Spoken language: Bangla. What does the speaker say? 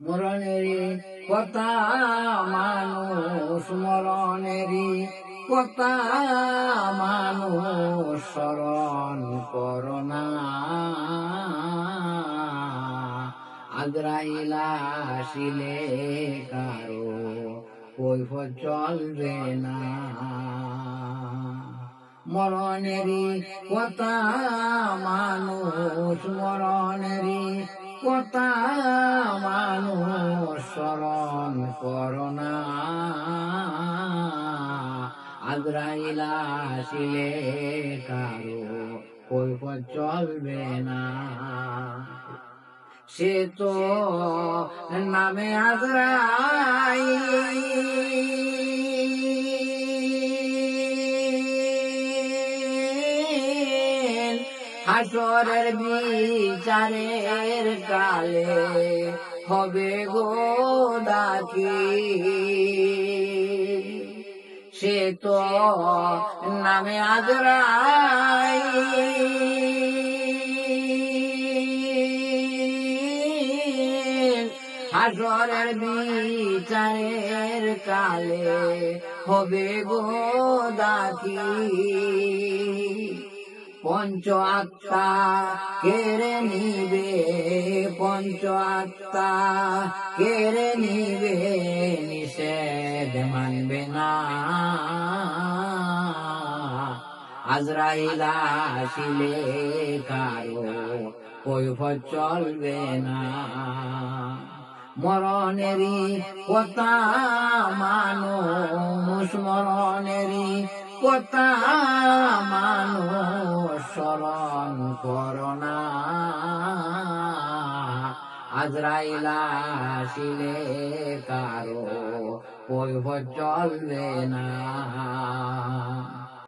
মরণেরই কথা, মানুষ মরণেরই কথা, মানুষ স্মরণ করোনা আজরাইলা শিলে কারও কৈফত চলবে না। মরণেরই কথা, মানুষ মরণেরই কথা মানুষ স্মরণ করোনা আজরাইলা আসিলে কারও কৈফত চলবে না। সে তো নামে আজরাই হাসরের বিচারের কালে হবে গো ডাকি সে তো নামে আজরাই। হাসরের বিচারের কালে হবে গো ডাকি পঞ্চ আত্মা কেড়ে নিবে পঞ্চ আত্মা কেড়ে নিবে, নিষেধ মানবে না। আজরাইলা শিলে কারও কৈফত চলবে না। মরণেরই কথা মানুষ, মরণেরই কথা মানুষ স্মরণ করোনা আজরাইলা শিলে কারও কৈভ চলবে না।